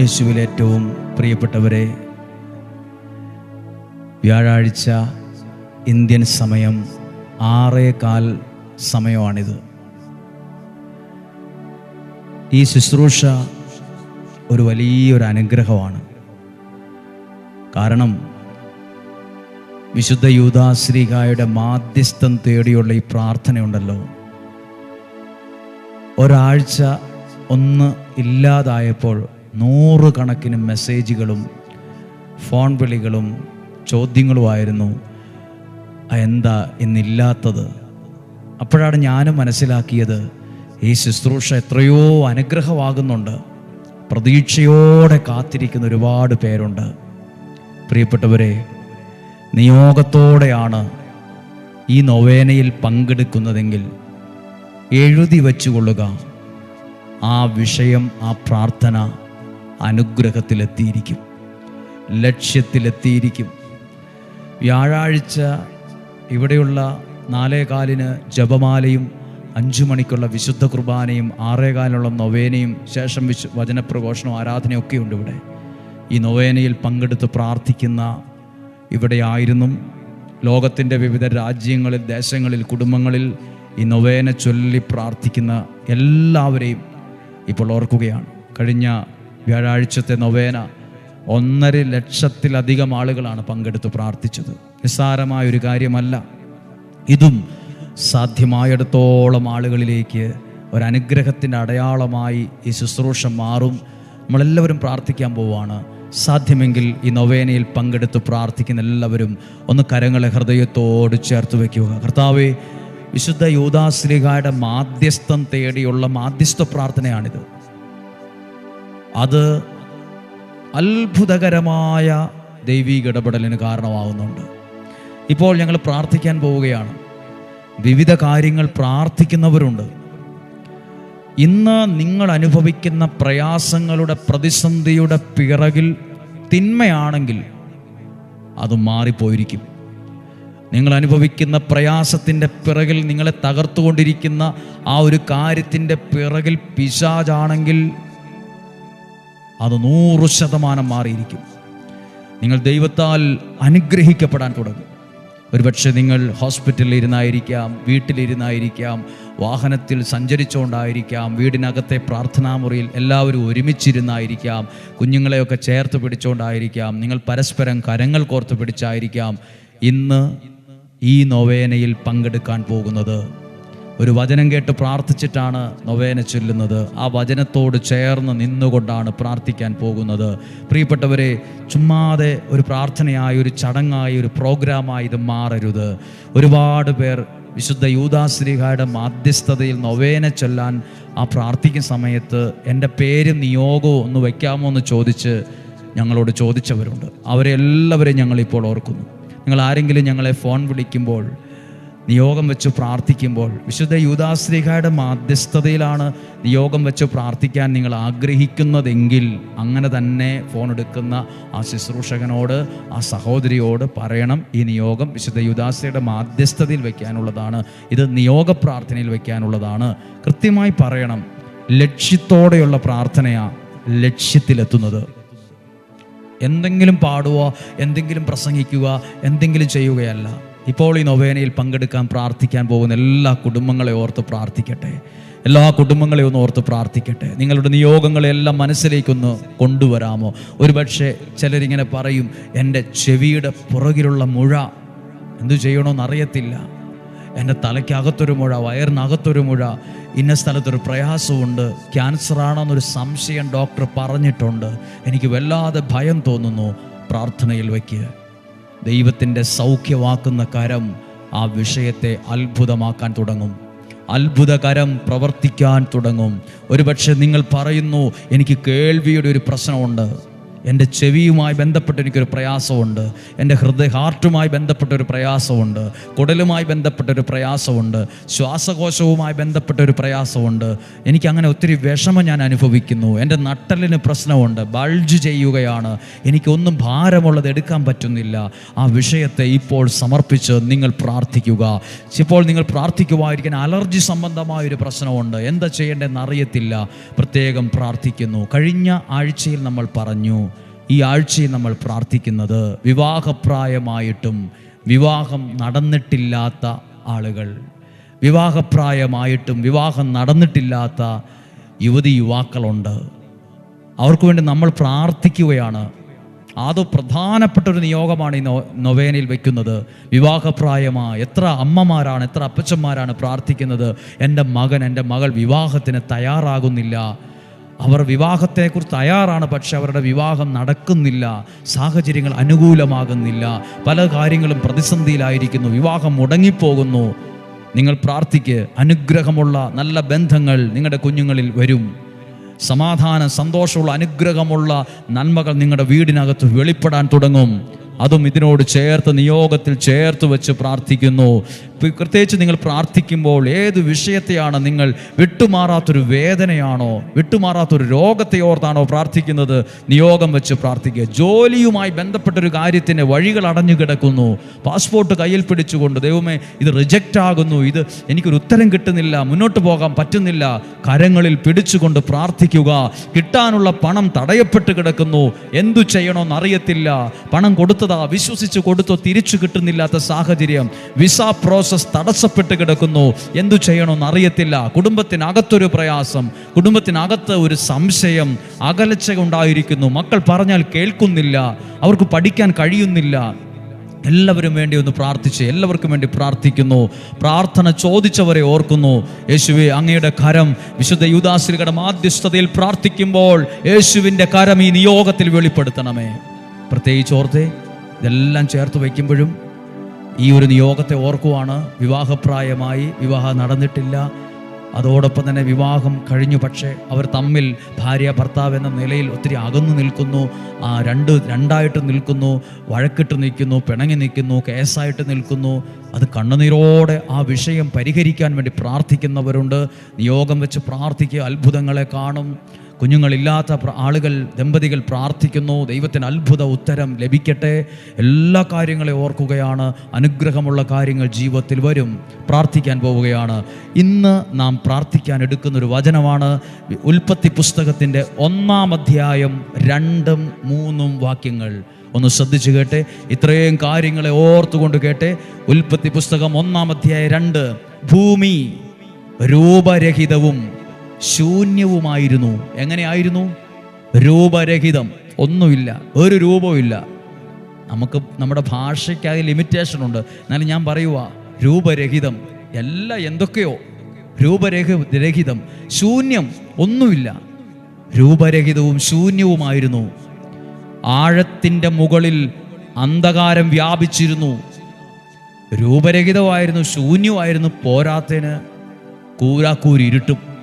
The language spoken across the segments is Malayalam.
യേശുവിൽ ഏറ്റവും പ്രിയപ്പെട്ടവരെ വ്യാഴാഴ്ച ഇന്ത്യൻ സമയം ആറേ കാൽ സമയമാണിത്. ഈ ശുശ്രൂഷ ഒരു വലിയൊരു അനുഗ്രഹമാണ്. കാരണം വിശുദ്ധ യൂതാശ്രീകായുടെ മാധ്യസ്ഥം തേടിയുള്ള ഈ പ്രാർത്ഥനയുണ്ടല്ലോ. ഒരാഴ്ച ഒന്ന് ഇല്ലാതായപ്പോൾ നൂറുകണക്കിന് മെസ്സേജുകളും ഫോൺ വിളികളും ചോദ്യങ്ങളുമായിരുന്നു. "ആ, എന്താ ഇന്നില്ലാത്തത്? അപ്പോഴാണ് ഞാനും മനസ്സിലാക്കിയത് ഈ ശുശ്രൂഷ എത്രയോ അനുഗ്രഹമാകുന്നുണ്ട്. പ്രതീക്ഷയോടെ കാത്തിരിക്കുന്ന ഒരുപാട് പേരുണ്ട്. പ്രിയപ്പെട്ടവരെ നിയോഗത്തോടെയാണ് ഈ നൊവേനയിൽ പങ്കെടുക്കുന്നതെങ്കിൽ എഴുതി വച്ചുകൊള്ളുക. ആ വിഷയം ആ പ്രാർത്ഥന അനുഗ്രഹത്തിലെത്തിയിരിക്കും. ലക്ഷ്യത്തിലെത്തിയിരിക്കും. വ്യാഴാഴ്ച ഇവിടെയുള്ള നാലേകാലിന് ജപമാലയും അഞ്ചു മണിക്കുള്ള വിശുദ്ധ കുർബാനയും ആറേകാലിനുള്ള നൊവേനയും ശേഷം വിശു വചനപ്രഘോഷണവും ആരാധനയും ഒക്കെ ഉണ്ട് ഇവിടെ. ഈ നൊവേനയിൽ പങ്കെടുത്ത് പ്രാർത്ഥിക്കുന്ന ഇവിടെ ആയിരുന്നു. ലോകത്തിന്റെ വിവിധ രാജ്യങ്ങളിൽ ദേശങ്ങളിൽ കുടുംബങ്ങളിൽ ഈ നൊവേന ചൊല്ലി പ്രാർത്ഥിക്കുന്ന എല്ലാവരെയും ഇപ്പോൾ ഓർക്കുകയാണ്. കഴിഞ്ഞ വ്യാഴാഴ്ചത്തെ നൊവേന ഒന്നര ലക്ഷത്തിലധികം ആളുകളാണ് പങ്കെടുത്ത് പ്രാർത്ഥിച്ചത്. നിസ്സാരമായ ഒരു കാര്യമല്ല. ഇതും സാധ്യമായിടത്തോളം ആളുകളിലേക്ക് ഒരനുഗ്രഹത്തിന്റെ അടയാളമായി ഈ ശുശ്രൂഷ മാറും. നമ്മളെല്ലാവരും പ്രാർത്ഥിക്കാൻ പോവുകയാണ് സാധ്യമെങ്കിൽ ഈ നൊവേനയിൽ പങ്കെടുത്ത് പ്രാർത്ഥിക്കുന്ന എല്ലാവരും ഒന്ന് കരങ്ങളെ ഹൃദയത്തോട് ചേർത്ത് വയ്ക്കുക. കർത്താവെ വിശുദ്ധ യൂദാശ്രീകായുടെ മാധ്യസ്ഥം തേടിയുള്ള മാധ്യസ്ഥ പ്രാർത്ഥനയാണിത്. അത് അത്ഭുതകരമായ ദൈവിക ഇടപെടലിന് കാരണമാവുന്നുണ്ട്. ഇപ്പോൾ ഞങ്ങൾ പ്രാർത്ഥിക്കാൻ പോവുകയാണ്. വിവിധ കാര്യങ്ങൾ പ്രാർത്ഥിക്കുന്നവരുണ്ട്. ഇന്ന് നിങ്ങൾ അനുഭവിക്കുന്ന പ്രയാസങ്ങളുടെ പ്രതിസന്ധിയുടെ പിറകിൽ തിന്മയാണെങ്കിൽ അത് മാറിപ്പോയിരിക്കും. നിങ്ങൾ അനുഭവിക്കുന്ന പ്രയാസത്തിന്റെ പിറകിൽ നിങ്ങളെ തകർത്തുകൊണ്ടിരിക്കുന്ന ആ ഒരു കാര്യത്തിന്റെ പിറകിൽ പിശാചാണെങ്കിൽ അത് നൂറ് ശതമാനം മാറിയിരിക്കും. നിങ്ങൾ ദൈവത്താൽ അനുഗ്രഹിക്കപ്പെടാൻ തുടങ്ങും. ഒരുപക്ഷെ നിങ്ങൾ ഹോസ്പിറ്റലിൽ ഇരുന്നായിരിക്കാം വീട്ടിലിരുന്നായിരിക്കാം വാഹനത്തിൽ സഞ്ചരിച്ചുകൊണ്ടായിരിക്കാം വീടിനകത്തെ പ്രാർത്ഥനാ മുറിയിൽ എല്ലാവരും ഒരുമിച്ചിരുന്നായിരിക്കാം കുഞ്ഞുങ്ങളെയൊക്കെ ചേർത്ത് പിടിച്ചുകൊണ്ടായിരിക്കാം നിങ്ങൾ പരസ്പരം കരങ്ങൾ കോർത്ത് പിടിച്ചായിരിക്കാം. ഇന്ന് ഈ നൊവേനയിൽ പങ്കെടുക്കാൻ പോകുന്നത് ഒരു വചനം കേട്ട് പ്രാർത്ഥിച്ചിട്ടാണ് നൊവേന ചൊല്ലുന്നത്. ആ വചനത്തോട് ചേർന്ന് നിന്നുകൊണ്ടാണ് പ്രാർത്ഥിക്കാൻ പോകുന്നത്. പ്രിയപ്പെട്ടവരെ ചുമ്മാതെ ഒരു പ്രാർത്ഥനയായി ഒരു ചടങ്ങായി ഒരു പ്രോഗ്രാമായി ഇത് മാറരുത്. ഒരുപാട് പേർ വിശുദ്ധ യൂദാശ്രീഹായുടെ മാധ്യസ്ഥതയിൽ നൊവേന ചൊല്ലാൻ ആ പ്രാർത്ഥിക്കുന്ന സമയത്ത് എന്റെ പേര് നിയോഗോ ഒന്ന് വയ്ക്കാമോ എന്ന് ചോദിച്ച് ഞങ്ങളോട് ചോദിച്ചവരുണ്ട്. അവരെല്ലാവരെയും ഞങ്ങളിപ്പോൾ ഓർക്കുന്നു. നിങ്ങൾ ആരെങ്കിലും ഞങ്ങളെ ഫോൺ വിളിക്കുമ്പോൾ നിയോഗം വെച്ച് പ്രാർത്ഥിക്കുമ്പോൾ വിശുദ്ധ യൂദാശ്രീഹയുടെ മാധ്യസ്ഥതയിലാണ് നിയോഗം വെച്ച് പ്രാർത്ഥിക്കാൻ നിങ്ങൾ ആഗ്രഹിക്കുന്നതെങ്കിൽ അങ്ങനെ തന്നെ ഫോൺ എടുക്കുന്ന ആ ശുശ്രൂഷകനോട് ആ സഹോദരിയോട് പറയണം ഈ നിയോഗം വിശുദ്ധ യൂദാശ്രീയുടെ മാധ്യസ്ഥതയിൽ വയ്ക്കാനുള്ളതാണ് ഇത് നിയോഗ പ്രാർത്ഥനയിൽ വയ്ക്കാനുള്ളതാണ് കൃത്യമായി പറയണം ലക്ഷ്യത്തോടെയുള്ള പ്രാർത്ഥനയാണ് ലക്ഷ്യത്തിലെത്തുന്നത്. എന്തെങ്കിലും പാടുക എന്തെങ്കിലും പ്രസംഗിക്കുക എന്തെങ്കിലും ചെയ്യുകയല്ല. ഇപ്പോൾ ഈ നൊവേനയിൽ പങ്കെടുക്കാൻ പ്രാർത്ഥിക്കാൻ പോകുന്ന എല്ലാ കുടുംബങ്ങളെ ഓർത്ത് പ്രാർത്ഥിക്കട്ടെ. എല്ലാ കുടുംബങ്ങളെയും ഒന്ന് ഓർത്ത് പ്രാർത്ഥിക്കട്ടെ. നിങ്ങളുടെ നിയോഗങ്ങളെല്ലാം മനസ്സിലേക്കൊന്ന് കൊണ്ടുവരാമോ? ഒരുപക്ഷെ ചിലരിങ്ങനെ പറയും എന്റെ ചെവിയുടെ പുറകിലുള്ള മുഴ എന്തു ചെയ്യണമെന്ന് അറിയത്തില്ല. എന്റെ തലയ്ക്കകത്തൊരു മുഴ വയറിനകത്തൊരു മുഴ ഇന്ന സ്ഥലത്തൊരു പ്രയാസമുണ്ട്. ക്യാൻസർ ആണെന്നൊരു സംശയം ഡോക്ടർ പറഞ്ഞിട്ടുണ്ട്. എനിക്ക് വല്ലാതെ ഭയം തോന്നുന്നു പ്രാർത്ഥനയിൽ വയ്ക്കുക ദൈവത്തിന്റെ സൗഖ്യമാക്കുന്ന കരം ആ വിഷയത്തെ അത്ഭുതമാക്കാൻ തുടങ്ങും. അത്ഭുതകരം പ്രവർത്തിക്കാൻ തുടങ്ങും. ഒരുപക്ഷെ നിങ്ങൾ പറയുന്നു എനിക്ക് കേൾവിയുടെ ഒരു പ്രശ്നമുണ്ട്. എന്റെ ചെവിയുമായി ബന്ധപ്പെട്ട് എനിക്കൊരു പ്രയാസമുണ്ട്. എന്റെ ഹൃദയ ഹാർട്ടുമായി ബന്ധപ്പെട്ട ഒരു പ്രയാസമുണ്ട്. കുടലുമായി ബന്ധപ്പെട്ട ഒരു പ്രയാസമുണ്ട്. ശ്വാസകോശവുമായി ബന്ധപ്പെട്ട ഒരു പ്രയാസമുണ്ട്. എനിക്ക് അങ്ങനെ ഒത്തിരി വിഷമം ഞാൻ അനുഭവിക്കുന്നു. എന്റെ നട്ടലിന് പ്രശ്നമുണ്ട്. ബൾജ് ചെയ്യുകയാണ്. എനിക്കൊന്നും ഭാരമുള്ളത് എടുക്കാൻ പറ്റുന്നില്ല. ആ വിഷയത്തെ ഇപ്പോൾ സമർപ്പിച്ച് നിങ്ങൾ പ്രാർത്ഥിക്കുക. ഇപ്പോൾ നിങ്ങൾ പ്രാർത്ഥിക്കുമായിരിക്കാൻ അലർജി സംബന്ധമായ ഒരു പ്രശ്നമുണ്ട്. എന്താ ചെയ്യേണ്ടതെന്ന് അറിയത്തില്ല. പ്രത്യേകം പ്രാർത്ഥിക്കുന്നു. കഴിഞ്ഞ ആഴ്ചയിൽ നമ്മൾ പറഞ്ഞു ഈ ആഴ്ചയിൽ നമ്മൾ പ്രാർത്ഥിക്കുന്നത് വിവാഹപ്രായമായിട്ടും വിവാഹം നടന്നിട്ടില്ലാത്ത ആളുകൾ വിവാഹപ്രായമായിട്ടും വിവാഹം നടന്നിട്ടില്ലാത്ത യുവതി യുവാക്കളുണ്ട്. അവർക്ക് വേണ്ടി നമ്മൾ പ്രാർത്ഥിക്കുകയാണ്. അത് പ്രധാനപ്പെട്ട ഒരു നിയോഗമാണ് ഈ നൊവേനയിൽ വെക്കുന്നത്. വിവാഹപ്രായമായ എത്ര അമ്മമാരാണ് എത്ര അപ്പച്ചന്മാരാണ് പ്രാർത്ഥിക്കുന്നത്. എന്റെ മകൻ എന്റെ മകൾ വിവാഹത്തിന് തയ്യാറാകുന്നില്ല. അവർ വിവാഹത്തെക്കുറിച്ച് തയ്യാറാണ് പക്ഷെ അവരുടെ വിവാഹം നടക്കുന്നില്ല സാഹചര്യങ്ങൾ അനുകൂലമാകുന്നില്ല പല കാര്യങ്ങളും പ്രതിസന്ധിയിലായിരിക്കുന്നു വിവാഹം മുടങ്ങിപ്പോകുന്നു. നിങ്ങൾ പ്രാർത്ഥിക്ക് അനുഗ്രഹമുള്ള നല്ല ബന്ധങ്ങൾ നിങ്ങളുടെ കുഞ്ഞുങ്ങളിൽ വരും. സമാധാനം സന്തോഷമുള്ള അനുഗ്രഹമുള്ള നന്മകൾ നിങ്ങളുടെ വീടിനകത്ത് വെളിപ്പെടാൻ തുടങ്ങും. അതും ഇതിനോട് ചേർത്ത് നിയോഗത്തിൽ ചേർത്ത് വെച്ച് പ്രാർത്ഥിക്കുന്നു. പ്രത്യേകിച്ച് നിങ്ങൾ പ്രാർത്ഥിക്കുമ്പോൾ ഏത് വിഷയത്തെയാണ് നിങ്ങൾ വിട്ടുമാറാത്തൊരു വേദനയാണോ വിട്ടുമാറാത്തൊരു രോഗത്തെ ഓർത്താണോ പ്രാർത്ഥിക്കുന്നത്? നിയോഗം വെച്ച് പ്രാർത്ഥിക്കുക. ജോലിയുമായി ബന്ധപ്പെട്ടൊരു കാര്യത്തിന് വഴികൾ അടഞ്ഞു കിടക്കുന്നു. പാസ്പോർട്ട് കയ്യിൽ പിടിച്ചുകൊണ്ട് ദൈവമേ ഇത് റിജക്റ്റ് ആകുന്നു. ഇത് എനിക്കൊരു ഉത്തരം കിട്ടുന്നില്ല മുന്നോട്ട് പോകാൻ പറ്റുന്നില്ല. കരങ്ങളിൽ പിടിച്ചുകൊണ്ട് പ്രാർത്ഥിക്കുക. കിട്ടാനുള്ള പണം തടയപ്പെട്ട് കിടക്കുന്നു. എന്തു ചെയ്യണമെന്ന് അറിയത്തില്ല. പണം കൊടുത്തതാ വിശ്വസിച്ച് കൊടുത്തോ തിരിച്ചു കിട്ടുന്നില്ലാത്ത സാഹചര്യം. വിസ പ്രോസസ് തടസ്സപ്പെട്ട് കിടക്കുന്നു. എന്തു ചെയ്യണമെന്ന് അറിയത്തില്ല. കുടുംബത്തിനകത്തൊരു പ്രയാസം കുടുംബത്തിനകത്ത് ഒരു സംശയം അകലച്ച ഉണ്ടായിരിക്കുന്നു. മക്കൾ പറഞ്ഞാൽ കേൾക്കുന്നില്ല അവർക്ക് പഠിക്കാൻ കഴിയുന്നില്ല. എല്ലാവരും വേണ്ടി ഒന്ന് പ്രാർത്ഥിച്ച് എല്ലാവർക്കും വേണ്ടി പ്രാർത്ഥിക്കുന്നു. പ്രാർത്ഥന ചോദിച്ചവരെ ഓർക്കുന്നു. യേശുവെ അങ്ങയുടെ കരം വിശുദ്ധ യുദാശ്രീകളുടെ മാധ്യസ്ഥതയിൽ പ്രാർത്ഥിക്കുമ്പോൾ യേശുവിന്റെ കരം ഈ നിയോഗത്തിൽ വെളിപ്പെടുത്തണമേ. പ്രത്യേകിച്ച് ഓർത്തേ ഇതെല്ലാം ചേർത്ത് വയ്ക്കുമ്പോഴും ഈ ഒരു നിയോഗത്തെ ഓർക്കുവാണ് വിവാഹപ്രായമായി വിവാഹം നടന്നിട്ടില്ല. അതോടൊപ്പം തന്നെ വിവാഹം കഴിഞ്ഞു. പക്ഷേ അവർ തമ്മിൽ ഭാര്യ ഭർത്താവ് എന്ന നിലയിൽ ഒത്തിരി അകന്നു നിൽക്കുന്നു. ആ രണ്ട് രണ്ടായിട്ട് നിൽക്കുന്നു. വഴക്കിട്ട് നിൽക്കുന്നു. പിണങ്ങി നിൽക്കുന്നു. കേസായിട്ട് നിൽക്കുന്നു. അത് കണ്ണുനീരോടെ ആ വിഷയം പരിഹരിക്കാൻ വേണ്ടി പ്രാർത്ഥിക്കുന്നവരുണ്ട്. നിയോഗം വെച്ച് പ്രാർത്ഥിക്കുക. അത്ഭുതങ്ങളെ കാണും. കുഞ്ഞുങ്ങളില്ലാത്ത ആളുകൾ ദമ്പതികൾ പ്രാർത്ഥിക്കുന്നു. ദൈവത്തിന് അത്ഭുത ഉത്തരം ലഭിക്കട്ടെ. എല്ലാ കാര്യങ്ങളെ ഓർക്കുകയാണ്. അനുഗ്രഹമുള്ള കാര്യങ്ങൾ ജീവിതത്തിൽ വരും. പ്രാർത്ഥിക്കാൻ പോവുകയാണ്. ഇന്ന് നാം പ്രാർത്ഥിക്കാൻ എടുക്കുന്നൊരു വചനമാണ്. ഉൽപ്പത്തി പുസ്തകത്തിന്റെ ഒന്നാം അധ്യായം രണ്ടും മൂന്നും വാക്യങ്ങൾ. ഒന്ന് ശ്രദ്ധിച്ചു കേട്ടെ. ഇത്രയും കാര്യങ്ങളെ ഓർത്തുകൊണ്ട് കേട്ടെ. ഉൽപ്പത്തി പുസ്തകം ഒന്നാം അധ്യായം രണ്ട്. ഭൂമി രൂപരഹിതവും ശൂന്യവുമായിരുന്നു. എങ്ങനെയായിരുന്നു? രൂപരഹിതം. ഒന്നുമില്ല. ഒരു രൂപവുമില്ല നമുക്ക് നമ്മുടെ ഭാഷയ്ക്ക് അതിൽ ലിമിറ്റേഷൻ ഉണ്ട്. എന്നാലും ഞാൻ പറയുക രൂപരഹിതം. എല്ലാം എന്തൊക്കെയോ രൂപരഹ രഹിതം. ശൂന്യം ഒന്നുമില്ല. രൂപരഹിതവും ശൂന്യവുമായിരുന്നു. ആഴത്തിന്റെ മുകളിൽ അന്ധകാരം വ്യാപിച്ചിരുന്നു. രൂപരഹിതമായിരുന്നു ശൂന്യമായിരുന്നു പോരാത്തതിന് കൂരാക്കൂരി ഇരുട്ടും.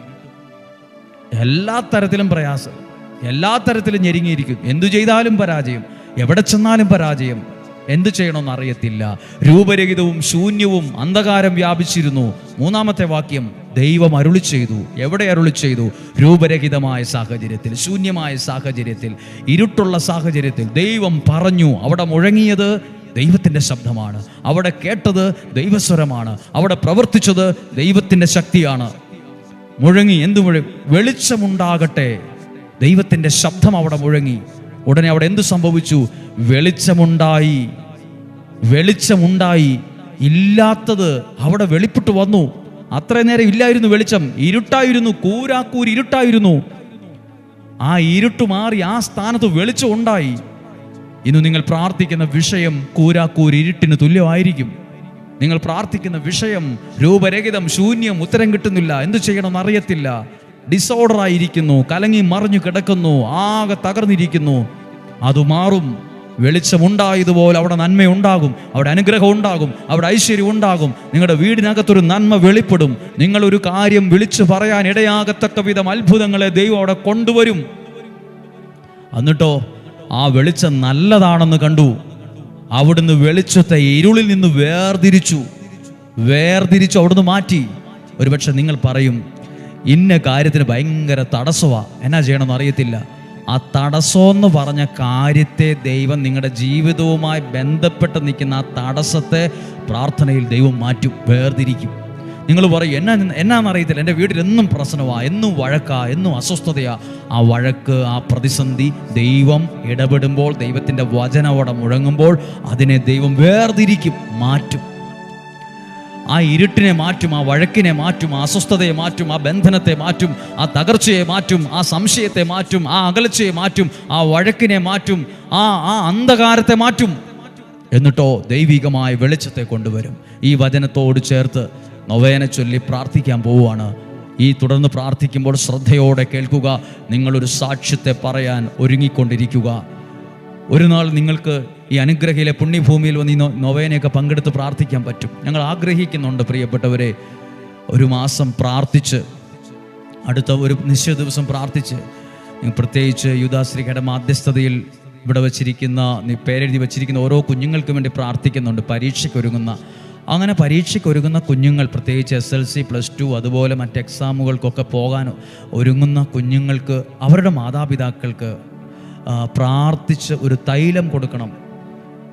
എല്ലാ തരത്തിലും പ്രയാസം എല്ലാ തരത്തിലും ഞെരുങ്ങിയിരിക്കും. എന്തു ചെയ്താലും പരാജയം എവിടെ ചെന്നാലും പരാജയം എന്തു ചെയ്യണമെന്ന് അറിയത്തില്ല. രൂപരഹിതവും ശൂന്യവും അന്ധകാരം വ്യാപിച്ചിരുന്നു. മൂന്നാമത്തെ വാക്യം ദൈവം അരുളി ചെയ്തു. എവിടെ അരുളി ചെയ്തു? രൂപരഹിതമായ സാഹചര്യത്തിൽ ശൂന്യമായ സാഹചര്യത്തിൽ ഇരുട്ടുള്ള സാഹചര്യത്തിൽ. ദൈവം പറഞ്ഞു അവിടെ മുഴങ്ങിയത് ദൈവത്തിന്റെ ശബ്ദമാണ്. അവിടെ കേട്ടത് ദൈവസ്വരമാണ്. അവിടെ പ്രവർത്തിച്ചത് ദൈവത്തിന്റെ ശക്തിയാണ്. മുഴങ്ങി എന്തു മുഴങ്ങി വെളിച്ചമുണ്ടാകട്ടെ. ദൈവത്തിന്റെ ശബ്ദം അവിടെ മുഴങ്ങി. ഉടനെ അവിടെ എന്തു സംഭവിച്ചു? വെളിച്ചമുണ്ടായി. വെളിച്ചമുണ്ടായി. ഇല്ലാത്തത് അവിടെ വെളിപ്പെട്ട് വന്നു. അത്ര നേരം ഇല്ലായിരുന്നു വെളിച്ചം. ഇരുട്ടായിരുന്നു കൂരാക്കൂർ ഇരുട്ടായിരുന്നു. ആ ഇരുട്ട് മാറി ആ സ്ഥാനത്ത് വെളിച്ചം ഉണ്ടായി. ഇന്ന് നിങ്ങൾ പ്രാർത്ഥിക്കുന്ന വിഷയം കൂരാക്കൂർ ഇരുട്ടിന് തുല്യമായിരിക്കും. നിങ്ങൾ പ്രാർത്ഥിക്കുന്ന വിഷയം രൂപരഹിതം ശൂന്യം ഉത്തരം കിട്ടുന്നില്ല. എന്തു ചെയ്യണമെന്ന് അറിയത്തില്ല. ഡിസോർഡർ ആയിരിക്കുന്നു. കലങ്ങി മറിഞ്ഞു കിടക്കുന്നു. ആകെ തകർന്നിരിക്കുന്നു. അത് മാറും. വെളിച്ചമുണ്ടായതുപോലെ അവിടെ നന്മയുണ്ടാകും അവിടെ അനുഗ്രഹം ഉണ്ടാകും. അവിടെ ഐശ്വര്യം ഉണ്ടാകും. നിങ്ങളുടെ വീടിനകത്തൊരു നന്മ വെളിപ്പെടും. നിങ്ങളൊരു കാര്യം വിളിച്ചു പറയാൻ ഇടയാകത്തക്ക വിധം അത്ഭുതങ്ങളെ ദൈവം അവിടെ കൊണ്ടുവരും. എന്നിട്ടോ ആ വെളിച്ചം നല്ലതാണെന്ന് കണ്ടു. അവിടുന്ന് വെളിച്ചത്തെ ഇരുളിൽ നിന്ന് വേർതിരിച്ചു. വേർതിരിച്ചു അവിടുന്ന് മാറ്റി. ഒരുപക്ഷെ നിങ്ങൾ പറയും ഇന്ന കാര്യത്തിന് ഭയങ്കര തടസ്സമാ എന്നാ ചെയ്യണമെന്ന് അറിയത്തില്ല. ആ തടസ്സമെന്ന് പറഞ്ഞ കാര്യത്തെ ദൈവം നിങ്ങളുടെ ജീവിതവുമായി ബന്ധപ്പെട്ട് നിൽക്കുന്ന ആ തടസ്സത്തെ പ്രാർത്ഥനയിൽ ദൈവം മാറ്റും വേർതിരിക്കും. നിങ്ങൾ പറയും എന്നാ എന്നാന്നറിയത്തില്ല എന്റെ വീട്ടിൽ എന്നും പ്രശ്നമാണ് എന്നും വഴക്കാ എന്നും അസ്വസ്ഥതയാ. ആ വഴക്ക് ആ പ്രതിസന്ധി ദൈവം ഇടപെടുമ്പോൾ ദൈവത്തിന്റെ വചനവടം മുഴങ്ങുമ്പോൾ അതിനെ ദൈവം വേർതിരിക്കും മാറ്റും. ആ ഇരുട്ടിനെ മാറ്റും ആ വഴക്കിനെ മാറ്റും ആ അസ്വസ്ഥതയെ മാറ്റും ആ ബന്ധനത്തെ മാറ്റും ആ തകർച്ചയെ മാറ്റും ആ സംശയത്തെ മാറ്റും ആ അകലച്ചയെ മാറ്റും ആ വഴക്കിനെ മാറ്റും ആ ആ അന്ധകാരത്തെ മാറ്റും. എന്നിട്ടോ ദൈവികമായ വെളിച്ചത്തെ കൊണ്ടുവരും. ഈ വചനത്തോട് ചേർത്ത് നൊവേനെ ചൊല്ലി പ്രാർത്ഥിക്കാൻ പോവുകയാണ്. ഈ തുടർന്ന് പ്രാർത്ഥിക്കുമ്പോൾ ശ്രദ്ധയോടെ കേൾക്കുക നിങ്ങളൊരു സാക്ഷ്യത്തെ പറയാൻ ഒരുങ്ങിക്കൊണ്ടിരിക്കുക. ഒരു നാൾ നിങ്ങൾക്ക് ഈ അനുഗ്രഹയിലെ പുണ്യഭൂമിയിൽ വന്ന് ഈ നൊവേനയൊക്കെ പങ്കെടുത്ത് പ്രാർത്ഥിക്കാൻ പറ്റും. ഞങ്ങൾ ആഗ്രഹിക്കുന്നുണ്ട് പ്രിയപ്പെട്ടവരെ. ഒരു മാസം പ്രാർത്ഥിച്ച് അടുത്ത ഒരു നിശ്ചയ ദിവസം പ്രാർത്ഥിച്ച് പ്രത്യേകിച്ച് യുദാശ്രീകയുടെ മാധ്യസ്ഥതയിൽ ഇവിടെ വച്ചിരിക്കുന്ന പേരെഴുതി വച്ചിരിക്കുന്ന ഓരോ കുഞ്ഞുങ്ങൾക്കും വേണ്ടി പ്രാർത്ഥിക്കുന്നുണ്ട്. പരീക്ഷയ്ക്ക് ഒരുങ്ങുന്ന അങ്ങനെ പരീക്ഷയ്ക്ക് ഒരുങ്ങുന്ന കുഞ്ഞുങ്ങൾ പ്രത്യേകിച്ച് S L C plus two അതുപോലെ മറ്റ് എക്സാമുകൾക്കൊക്കെ പോകാൻ ഒരുങ്ങുന്ന കുഞ്ഞുങ്ങൾക്ക് അവരുടെ മാതാപിതാക്കൾക്ക് പ്രാർത്ഥിച്ച് ഒരു തൈലം കൊടുക്കണം.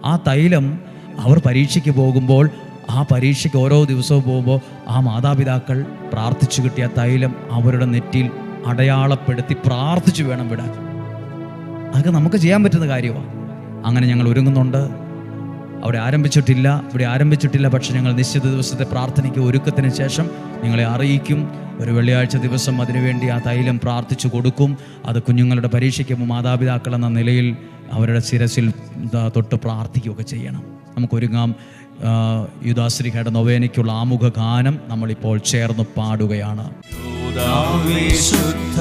ആ തൈലം അവർ പരീക്ഷയ്ക്ക് പോകുമ്പോൾ ആ പരീക്ഷയ്ക്ക് ഓരോ ദിവസവും പോകുമ്പോൾ ആ മാതാപിതാക്കൾ പ്രാർത്ഥിച്ചു കിട്ടിയ തൈലം അവരുടെ നെറ്റിയിൽ അടയാളപ്പെടുത്തി പ്രാർത്ഥിച്ചു വേണം വിടാൻ. അതൊക്കെ നമുക്ക് ചെയ്യാൻ പറ്റുന്ന കാര്യമാണ് അങ്ങനെ ഞങ്ങൾ ഒരുങ്ങുന്നുണ്ട്. അവിടെ ആരംഭിച്ചിട്ടില്ല ഇവിടെ ആരംഭിച്ചിട്ടില്ല. പക്ഷേ ഞങ്ങൾ നിശ്ചിത ദിവസത്തെ പ്രാർത്ഥനയ്ക്ക് ഒരുക്കത്തിന് ശേഷം നിങ്ങളെ അറിയിക്കും. ഒരു വെള്ളിയാഴ്ച ദിവസം അതിനുവേണ്ടി ആ തൈലം പ്രാർത്ഥിച്ചു കൊടുക്കും. അത് കുഞ്ഞുങ്ങളുടെ പരീക്ഷയ്ക്ക് മാതാപിതാക്കൾ എന്ന നിലയിൽ അവരുടെ ശിരസിൽ തൊട്ട് പ്രാർത്ഥിക്കുകയൊക്കെ ചെയ്യണം. നമുക്കൊരുങ്ങാം യുദാശ്രീഹയുടെ നൊവേനയ്ക്കുള്ള ആമുഖ ഗാനം നമ്മളിപ്പോൾ ചേർന്ന് പാടുകയാണ്. വിശുദ്ധ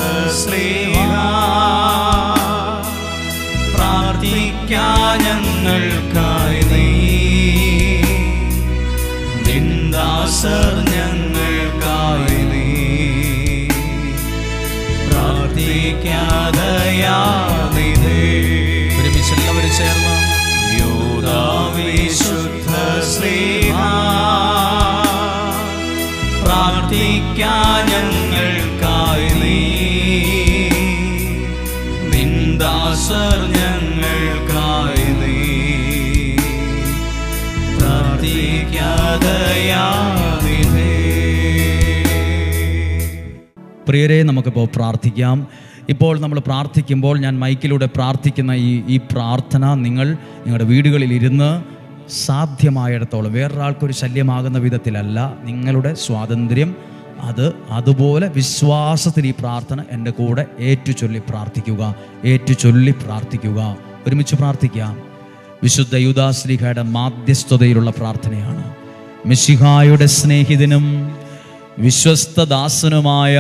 പ്രിയരെ നമുക്കിപ്പോൾ പ്രാർത്ഥിക്കാം. ഇപ്പോൾ നമ്മൾ പ്രാർത്ഥിക്കുമ്പോൾ ഞാൻ മൈക്കിലൂടെ പ്രാർത്ഥിക്കുന്ന ഈ ഈ പ്രാർത്ഥന നിങ്ങൾ നിങ്ങളുടെ വീടുകളിൽ ഇരുന്ന് സാധ്യമായിടത്തോളം വേറൊരാൾക്കൊരു ശല്യമാകുന്ന വിധത്തിലല്ല നിങ്ങളുടെ സ്വാതന്ത്ര്യം അത് അതുപോലെ വിശ്വാസത്തിൽ ഈ പ്രാർത്ഥന എന്റെ കൂടെ ഏറ്റുചൊല്ലി പ്രാർത്ഥിക്കുക ഏറ്റുചൊല്ലി പ്രാർത്ഥിക്കുക. ഒരുമിച്ച് പ്രാർത്ഥിക്കാം. വിശുദ്ധ യുദാശ്രീഹയുടെ മാധ്യസ്ഥതയിലുള്ള പ്രാർത്ഥനയാണ്. മിശിഹായുടെ സ്നേഹിതനും വിശ്വസ്തദാസനുമായ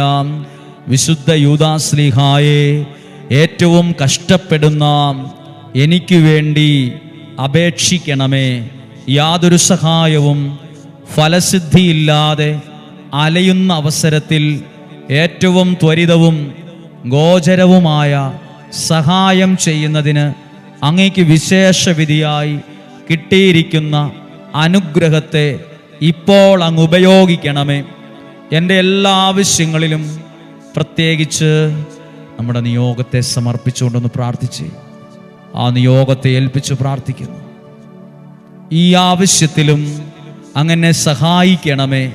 വിശുദ്ധ യൂദാസ്ലിഹായെ ഏറ്റവും കഷ്ടപ്പെടുന്ന എനിക്ക് വേണ്ടി അപേക്ഷിക്കണമേ. യാതൊരു സഹായവും ഫലസിദ്ധിയില്ലാതെ അലയുന്ന അവസരത്തിൽ ഏറ്റവും ത്വരിതവും ഗോചരവുമായ സഹായം ചെയ്യുന്നതിന് അങ്ങേക്ക് വിശേഷ വിധിയായി കിട്ടിയിരിക്കുന്ന അനുഗ്രഹത്തെ ഇപ്പോൾ അങ്ങ് ഉപയോഗിക്കണമേ. എന്റെ എല്ലാ ആവശ്യങ്ങളിലും പ്രത്യേകിച്ച് നമ്മുടെ നിയോഗത്തെ സമർപ്പിച്ചുകൊണ്ടൊന്ന് പ്രാർത്ഥിച്ച്. ആ നിയോഗത്തെ ഏൽപ്പിച്ച് പ്രാർത്ഥിക്കുന്നു. ഈ ആവശ്യത്തിലും അങ്ങനെ സഹായിക്കണമേ.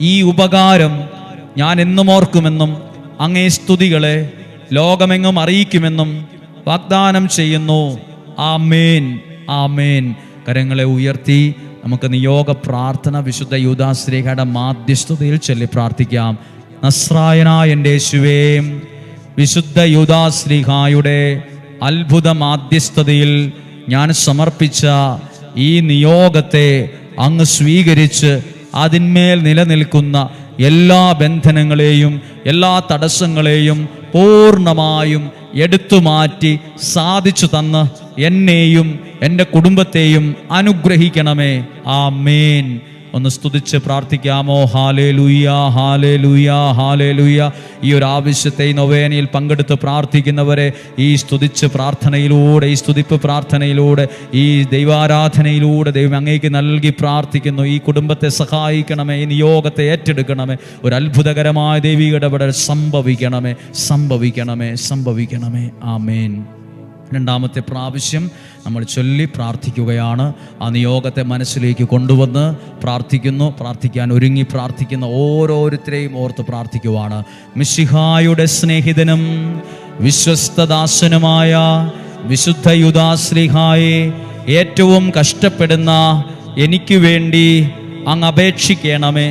ഈ ഉപകാരം ഞാൻ എന്നും ഓർക്കുമെന്നും അങ്ങേ സ്തുതികളെ ലോകമെങ്ങും അറിയിക്കുമെന്നും വാഗ്ദാനം ചെയ്യുന്നു. ആ മേൻ ആ മേൻ കരങ്ങളെ ഉയർത്തി നമുക്ക് നിയോഗ പ്രാർത്ഥന വിശുദ്ധ യൂദാശ്രീഹയുടെ മാധ്യസ്ഥതയിൽ ചൊല്ലി പ്രാർത്ഥിക്കാം. നസ്രായനായ എന്റെ ശിവേം വിശുദ്ധ യൂദാശ്രീഹായുടെ അത്ഭുത മാധ്യസ്ഥതയിൽ ഞാൻ സമർപ്പിച്ച ഈ നിയോഗത്തെ അങ്ങ് സ്വീകരിച്ച് അതിന്മേൽ നിലനിൽക്കുന്ന എല്ലാ ബന്ധനങ്ങളെയും എല്ലാ തടസ്സങ്ങളെയും പൂർണമായും എടുത്തു മാറ്റി സാധിച്ചു തന്ന് എന്നെയും എന്റെ കുടുംബത്തെയും അനുഗ്രഹിക്കണമേ. ആ ഒന്ന് സ്തുതിച്ച് പ്രാർത്ഥിക്കാമോ? ഹാലേ ലുയ്യ ഹാലേ ലുയ്യ ഹാലേ ലുയ്യ ഈ ഒരു ആവശ്യത്തെ നൊവേനയിൽ പങ്കെടുത്ത് പ്രാർത്ഥിക്കുന്നവരെ ഈ സ്തുതിച്ച് പ്രാർത്ഥനയിലൂടെ ഈ സ്തുതിപ്പ് പ്രാർത്ഥനയിലൂടെ ഈ ദൈവാരാധനയിലൂടെ ദൈവം അങ്ങേക്ക് നൽകി പ്രാർത്ഥിക്കുന്നു. ഈ കുടുംബത്തെ സഹായിക്കണമേ ഈ നിയോഗത്തെ ഏറ്റെടുക്കണമേ. ഒരു അത്ഭുതകരമായ ദൈവിക ഇടപെടൽ സംഭവിക്കണമേ സംഭവിക്കണമേ സംഭവിക്കണമേ. ആമേൻ. രണ്ടാമത്തെ പ്രാവശ്യം നമ്മൾ ചൊല്ലി പ്രാർത്ഥിക്കുകയാണ്. ആ നിയോഗത്തെ മനസ്സിലേക്ക് കൊണ്ടുവന്ന് പ്രാർത്ഥിക്കുന്നു. പ്രാർത്ഥിക്കാൻ ഒരുങ്ങി പ്രാർത്ഥിക്കുന്ന ഓരോരുത്തരെയും ഓർത്ത് പ്രാർത്ഥിക്കുവാണ്. മിശിഹായുടെ സ്നേഹിതനും വിശ്വസ്തദാസനുമായ വിശുദ്ധ യുദാശ്രീഹായെ ഏറ്റവും കഷ്ടപ്പെടുന്ന എനിക്ക് വേണ്ടി അങ്ങ് അപേക്ഷിക്കണമേ.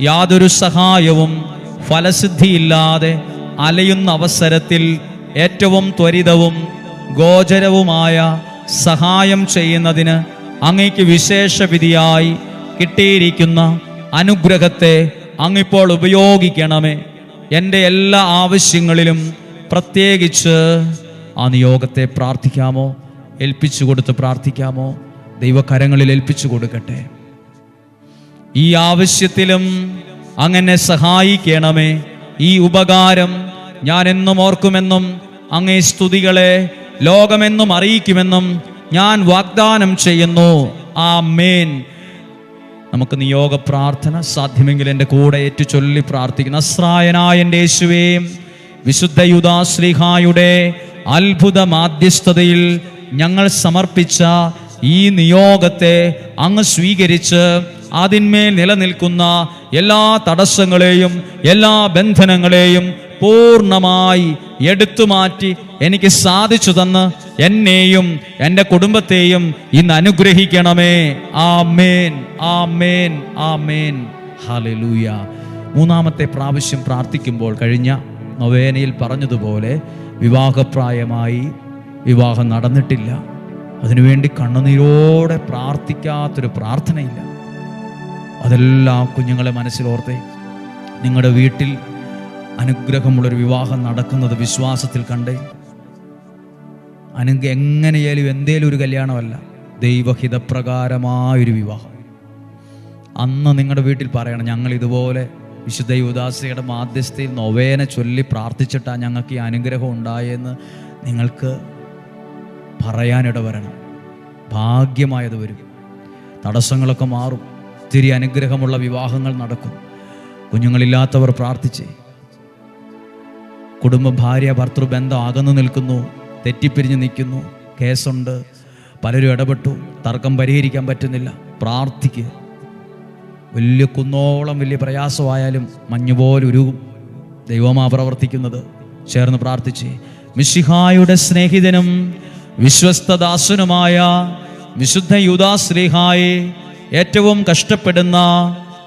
യാതൊരു സഹായവും ഫലസിദ്ധിയില്ലാതെ അലയുന്ന അവസരത്തിൽ ഏറ്റവും ത്വരിതവും ഗോചരവുമായ സഹായം ചെയ്യുന്നതിന് അങ്ങയ്ക്ക് വിശേഷ വിധിയായി കിട്ടിയിരിക്കുന്ന അനുഗ്രഹത്തെ അങ്ങിപ്പോൾ ഉപയോഗിക്കണമേ. എന്റെ എല്ലാ ആവശ്യങ്ങളിലും പ്രത്യേകിച്ച് ആ നിയോഗത്തെ പ്രാർത്ഥിക്കാമോ? ഏൽപ്പിച്ചു കൊടുത്ത് പ്രാർത്ഥിക്കാമോ? ദൈവകരങ്ങളിൽ ഏൽപ്പിച്ചു കൊടുക്കട്ടെ. ഈ ആവശ്യത്തിലും അങ്ങനെ സഹായിക്കണമേ. ഈ ഉപകാരം ഞാൻ എന്നും ഓർക്കുമെന്നും അങ്ങേ സ്തുതികളെ ലോകമെന്നും അറിയിക്കുമെന്നും ഞാൻ വാഗ്ദാനം ചെയ്യുന്നു. ആ മേൻ നമുക്ക് നിയോഗ പ്രാർത്ഥന സാധ്യമെങ്കിൽ എന്റെ കൂടെ ഏറ്റു ചൊല്ലി പ്രാർത്ഥിക്കുന്ന അസ്രായനായ എന്റെ യേശുവേയും വിശുദ്ധ യുദാശ്രീഹായുടെ അത്ഭുത മാധ്യസ്ഥതയിൽ ഞങ്ങൾ സമർപ്പിച്ച ഈ നിയോഗത്തെ അങ്ങ് സ്വീകരിച്ച് അതിന്മേൽ നിലനിൽക്കുന്ന എല്ലാ തടസ്സങ്ങളെയും എല്ലാ ബന്ധനങ്ങളെയും പൂർണമായി എടുത്തു മാറ്റി എനിക്ക് സാധിച്ചു തന്ന് എന്നെയും എന്റെ കുടുംബത്തെയും ഇന്ന് അനുഗ്രഹിക്കണമേ. ആമേൻ. ആമേൻ. ആമേൻ. ഹലൂയ മൂന്നാമത്തെ പ്രാവശ്യം പ്രാർത്ഥിക്കുമ്പോൾ കഴിഞ്ഞ നൊവേനയിൽ പറഞ്ഞതുപോലെ വിവാഹപ്രായമായി വിവാഹം നടന്നിട്ടില്ല. അതിനുവേണ്ടി കണ്ണുനീരോടെ പ്രാർത്ഥിക്കാത്തൊരു പ്രാർത്ഥനയില്ല. അതെല്ലാം കുഞ്ഞുങ്ങളെ മനസ്സിലോർത്തേ നിങ്ങളുടെ വീട്ടിൽ അനുഗ്രഹമുള്ളൊരു വിവാഹം നടക്കുന്നത് വിശ്വാസത്തിൽ കണ്ടേ. അനുഗ്രഹം എങ്ങനെയാലും എന്തേലും ഒരു കല്യാണമല്ല ദൈവഹിതപ്രകാരമായൊരു വിവാഹം. അന്ന് നിങ്ങളുടെ വീട്ടിൽ പറയണം ഞങ്ങൾ ഇതുപോലെ വിശുദ്ധ യുദാസയുടെ മാധ്യസ്ഥയിൽ നൊവേനെ ചൊല്ലി പ്രാർത്ഥിച്ചിട്ടാണ് ഞങ്ങൾക്ക് ഈ അനുഗ്രഹം ഉണ്ടായെന്ന് നിങ്ങൾക്ക് പറയാനിട വരണം. ഭാഗ്യമായത് വരും. തടസ്സങ്ങളൊക്കെ മാറും. ഒത്തിരി അനുഗ്രഹമുള്ള വിവാഹങ്ങൾ നടക്കും. കുഞ്ഞുങ്ങളില്ലാത്തവർ പ്രാർത്ഥിച്ചേ. കുടുംബ ഭാര്യ ഭർത്തൃബന്ധം അകന്നു നിൽക്കുന്നു തെറ്റിപ്പിരിഞ്ഞ് നിൽക്കുന്നു കേസുണ്ട് പലരും ഇടപെട്ടു തർക്കം പരിഹരിക്കാൻ പറ്റുന്നില്ല പ്രാർത്ഥിക്ക്. വലിയ കുന്നോളം വലിയ പ്രയാസമായാലും മഞ്ഞുപോലെ ഉരുകും ദൈവമാ പ്രവർത്തിക്കുന്നത്. ചേർന്ന് പ്രാർത്ഥിച്ച് മിശിഹായുടെ സ്നേഹിതനും വിശ്വസ്തദാസനുമായ വിശുദ്ധ യുദാശ്രീഹായെ ഏറ്റവും കഷ്ടപ്പെടുന്ന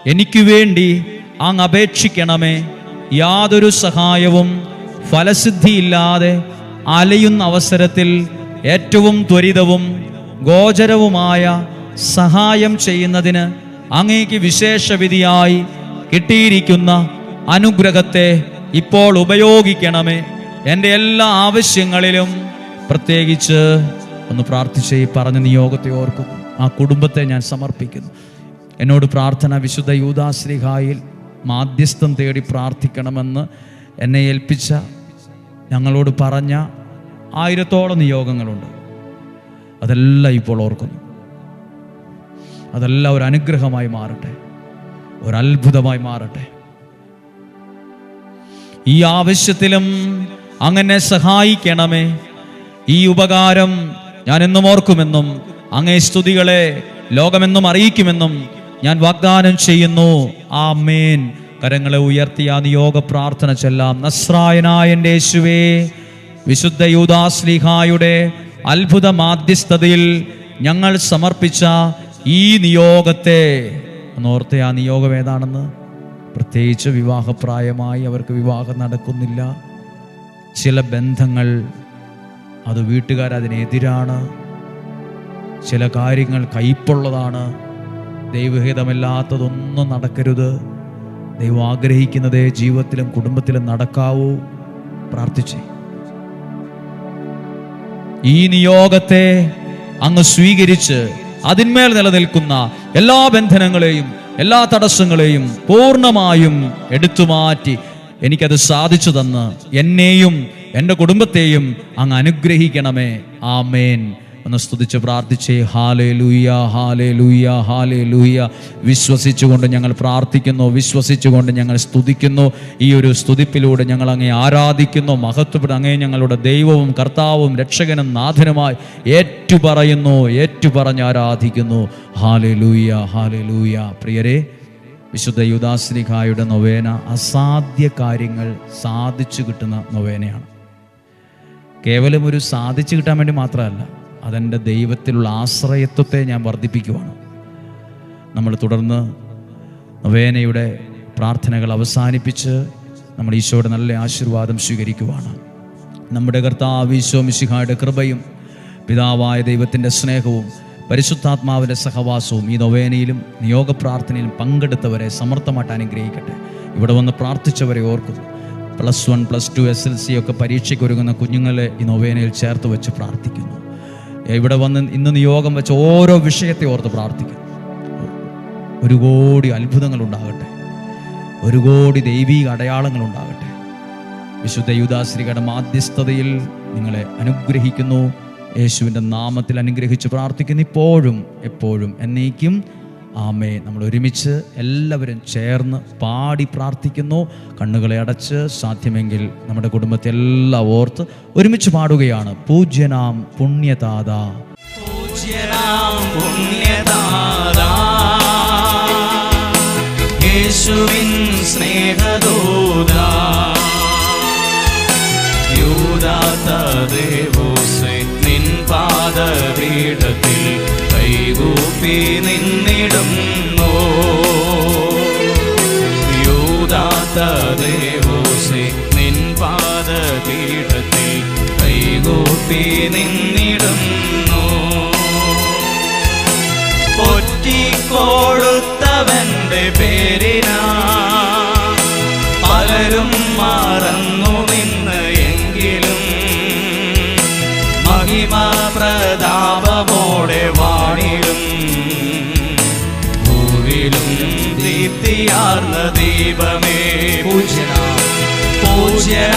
എനിക്ക് വേണ്ടി അങ്ങ് അപേക്ഷിക്കണമേ. യാതൊരു സഹായവും ഫലസിദ്ധിയില്ലാതെ അലയുന്ന അവസരത്തിൽ ഏറ്റവും ത്വരിതവും ഗോചരവുമായ സഹായം ചെയ്യുന്നതിന് അങ്ങേക്ക് വിശേഷ വിധിയായി കിട്ടിയിരിക്കുന്ന അനുഗ്രഹത്തെ ഇപ്പോൾ ഉപയോഗിക്കണമേ. എന്റെ എല്ലാ ആവശ്യങ്ങളിലും പ്രത്യേകിച്ച് ഒന്ന് പ്രാർത്ഥിച്ച് ഈ പറഞ്ഞ നിയോഗത്തെ ഓർക്കും. ആ കുടുംബത്തെ ഞാൻ സമർപ്പിക്കുന്നു. എന്നോട് പ്രാർത്ഥന വിശുദ്ധ യൂതാശ്രീഹായിൽ മാധ്യസ്ഥം തേടി പ്രാർത്ഥിക്കണമെന്ന് എന്നെ ഏൽപ്പിച്ച ഞങ്ങളോട് പറഞ്ഞ ആയിരത്തോളം നിയോഗങ്ങളുണ്ട്. അതെല്ലാം ഇപ്പോൾ ഓർക്കുന്നു. അതെല്ലാം ഒരു അനുഗ്രഹമായി മാറട്ടെ. ഒരു അത്ഭുതമായി മാറട്ടെ. ഈ ആവശ്യത്തിലും അങ്ങനെ സഹായിക്കണമേ. ഈ ഉപകാരം ഞാൻ എന്നും ഓർക്കുമെന്നും അങ്ങേ സ്തുതികളെ ലോകമെന്നും അറിയിക്കുമെന്നും ഞാൻ വാഗ്ദാനം ചെയ്യുന്നു. ആ മേൻ കരങ്ങളെ ഉയർത്തിയ ആ നിയോഗ പ്രാർത്ഥന ചെല്ലാം. നസ്രായനായ എന്റെ യേശുവേ വിശുദ്ധ യൂദാസ്ലിഹായുടെ അത്ഭുത മാധ്യസ്ഥതയിൽ ഞങ്ങൾ സമർപ്പിച്ച ഈ നിയോഗത്തെ. ഒന്നോർത്തെ ആ നിയോഗം ഏതാണെന്ന്? പ്രത്യേകിച്ച് വിവാഹപ്രായമായി അവർക്ക് വിവാഹം നടക്കുന്നില്ല. ചില ബന്ധങ്ങൾ അത് വീട്ടുകാരതിനെതിരാണ്. ചില കാര്യങ്ങൾ കയ്പുള്ളതാണ്. ദൈവഹിതമല്ലാത്തതൊന്നും നടക്കരുത്. ദൈവം ആഗ്രഹിക്കുന്നതേ ജീവിതത്തിലും കുടുംബത്തിലും നടക്കാവൂ. പ്രാർത്ഥിച്ചേ. ഈ നിയോഗത്തെ അങ്ങ് സ്വീകരിച്ച് അതിന്മേൽ നിലനിൽക്കുന്ന എല്ലാ ബന്ധനങ്ങളെയും എല്ലാ തടസ്സങ്ങളെയും പൂർണമായും എടുത്തുമാറ്റി എനിക്കത് സാധിച്ചു തന്ന് എന്നെയും എന്റെ കുടുംബത്തെയും അങ്ങ് അനുഗ്രഹിക്കണമേ. ആമേൻ. ഒന്ന് സ്തുതിച്ച് പ്രാർത്ഥിച്ചേ ഹാലേ ലൂയ ഹാലേ ലൂയ ഹാലേ ലൂയ വിശ്വസിച്ചുകൊണ്ട് ഞങ്ങൾ പ്രാർത്ഥിക്കുന്നു വിശ്വസിച്ചുകൊണ്ട് ഞങ്ങൾ സ്തുതിക്കുന്നു. ഈ ഒരു സ്തുതിപ്പിലൂടെ ഞങ്ങൾ അങ്ങേ ആരാധിക്കുന്നു. മഹത്വപ്പെടും അങ്ങേ ഞങ്ങളുടെ ദൈവവും കർത്താവും രക്ഷകനും നാഥനുമായി ഏറ്റുപറയുന്നു ഏറ്റുപറഞ്ഞ് ആരാധിക്കുന്നു. ഹാലേ ലൂയ ഹാലേ ലൂയ പ്രിയരെ വിശുദ്ധ യുദാശ്രീഖായുടെ നൊവേന അസാധ്യ കാര്യങ്ങൾ സാധിച്ചു കിട്ടുന്ന നൊവേനയാണ്. കേവലം ഒരു സാധിച്ചു കിട്ടാൻ വേണ്ടി മാത്രമല്ല അതെന്റെ ദൈവത്തിലുള്ള ആശ്രയത്വത്തെ ഞാൻ വർദ്ധിപ്പിക്കുവാണ്. നമ്മൾ തുടർന്ന് വേനയുടെ പ്രാർത്ഥനകൾ അവസാനിപ്പിച്ച് നമ്മൾ ഈശോയുടെ നല്ല ആശീർവാദം സ്വീകരിക്കുവാണ്. നമ്മുടെ കർത്താവ് ഈശോ മിശിഹായുടെ കൃപയും പിതാവായ ദൈവത്തിന്റെ സ്നേഹവും പരിശുദ്ധാത്മാവിന്റെ സഹവാസവും ഈ നൊവേനയിലും നിയോഗ പ്രാർത്ഥനയിലും പങ്കെടുത്തവരെ സമർത്ഥമായിട്ട് അനുഗ്രഹിക്കട്ടെ. ഇവിടെ വന്ന് പ്രാർത്ഥിച്ചവരെ ഓർക്കുന്നു. Plus one plus two S L C ഒക്കെ പരീക്ഷയ്ക്ക് ഒരുങ്ങുന്ന കുഞ്ഞുങ്ങളെ ഈ നൊവേനയിൽ ചേർത്ത് വെച്ച് പ്രാർത്ഥിക്കുന്നു. ഇവിടെ വന്ന് ഇന്ന് നിയോഗം വെച്ച് ഓരോ വിഷയത്തെ ഓർത്ത് പ്രാർത്ഥിക്കും. ഒരു കോടി അത്ഭുതങ്ങൾ ഉണ്ടാകട്ടെ. ഒരു കോടി ദൈവീക അടയാളങ്ങൾ ഉണ്ടാകട്ടെ. വിശുദ്ധ യുദാശ്രീകയുടെ മാധ്യസ്ഥതയിൽ നിങ്ങളെ അനുഗ്രഹിക്കുന്നു. യേശുവിന്റെ നാമത്തിൽ അനുഗ്രഹിച്ച് പ്രാർത്ഥിക്കുന്നു ഇപ്പോഴും എപ്പോഴും എന്നേക്കും ആമേ നമ്മൾ ഒരുമിച്ച് എല്ലാവരും ചേർന്ന് പാടി പ്രാർത്ഥിക്കുന്നു. കണ്ണുകളെ അടച്ച് സാധ്യമെങ്കിൽ നമ്മുടെ കുടുംബത്തെ എല്ലാം ഓർത്ത് ഒരുമിച്ച് പാടുകയാണ്. പൂജ്യനാം പുണ്യതാത പൂജ്യനാം പുണ്യദാതാ. യേശുവിൻ സ്നേഹദൂതാ. ദേവോസെ നിൻ കൈകൂപ്പി നിന്നിടുന്നു. യൂദാത്ത ദേവോസി നിൻ പാദപീഠത്തിൽ കൈകൂപ്പി നിന്നിടുന്നു. പൊറ്റിക്കോടുത്തവന്റെ പേരിനാ പലരും മറന്നു ദീപ്തിയാർന്ന ദൈവമേ പൂജന പൂജന